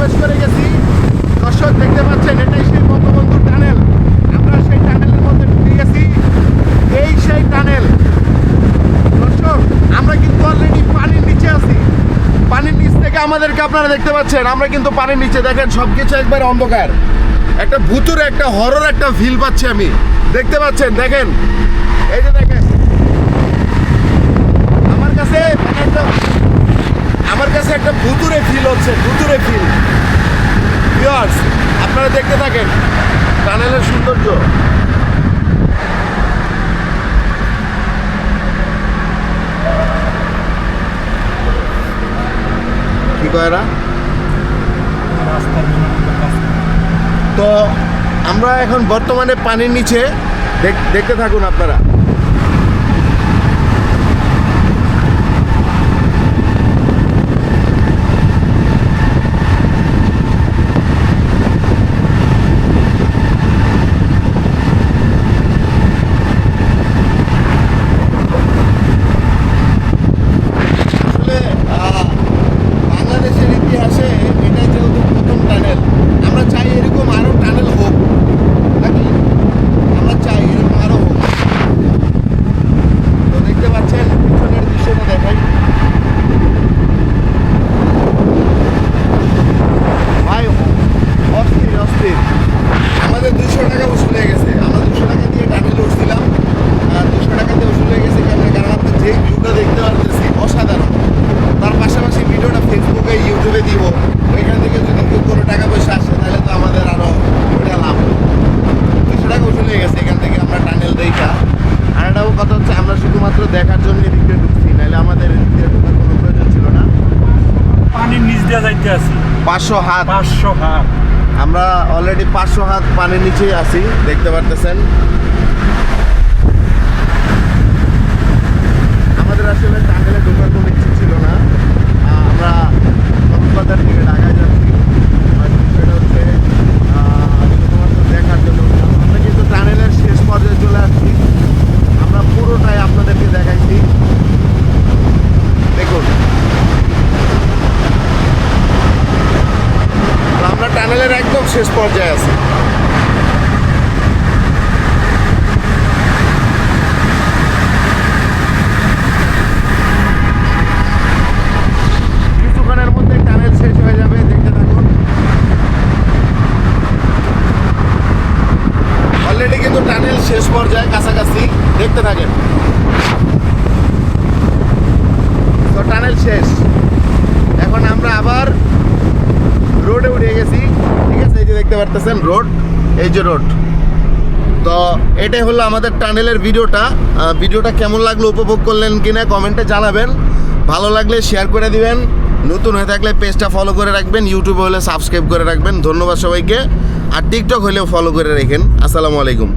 প্রবেশ করে গেছি। দর্শক দেখতে পাচ্ছেন, এটাই সেই বঙ্গবন্ধু টানেল। আমরা সেই টানেলের মধ্যে ঢুকে গেছি। এই সেই টানেল। দর্শক, আমরা কিন্তু অলরেডি পানির নিচে আছি। পানির নিচ থেকে আমাদেরকে আপনারা দেখতে পাচ্ছেন, আমরা কিন্তু পানির নিচে দেখেন সব কিছু একবার অন্ধকার। একটা ভুতুর, একটা হরর একটা ভিল পাচ্ছি আমি। দেখতে পাচ্ছেন, দেখেন। এই যে দেখেন পরিবেশের সৌন্দর্য। কি কয়রা তো আমরা এখন বর্তমানে পানির নিচে দেখতে থাকুন আপনারা। পাঁচশো হাত। পাঁচশো হাত। আমরা অলরেডি পাঁচশো হাত পানির নিচেই আছি দেখতে পারতেছেন। শেষ পর্যায়ে আছে। অলরেডি কিন্তু টানেল শেষ পর্যায়ে কাছাকাছি দেখতে থাকেন। দেখতে পারতেছেন রোড, এই যে রোড। তো এটাই হলো আমাদের টানেলের ভিডিওটা। ভিডিওটা কেমন লাগল, উপভোগ করলেন কিনা কমেন্টে জানাবেন। ভালো লাগলে শেয়ার করে দিবেন। নতুন হয়ে থাকলে পেজটা ফলো করে রাখবেন। ইউটিউবে হলে সাবস্ক্রাইব করে রাখবেন। ধন্যবাদ সবাইকে। আর টিকটক হলেও ফলো করে রাখেন। আসসালামু আলাইকুম।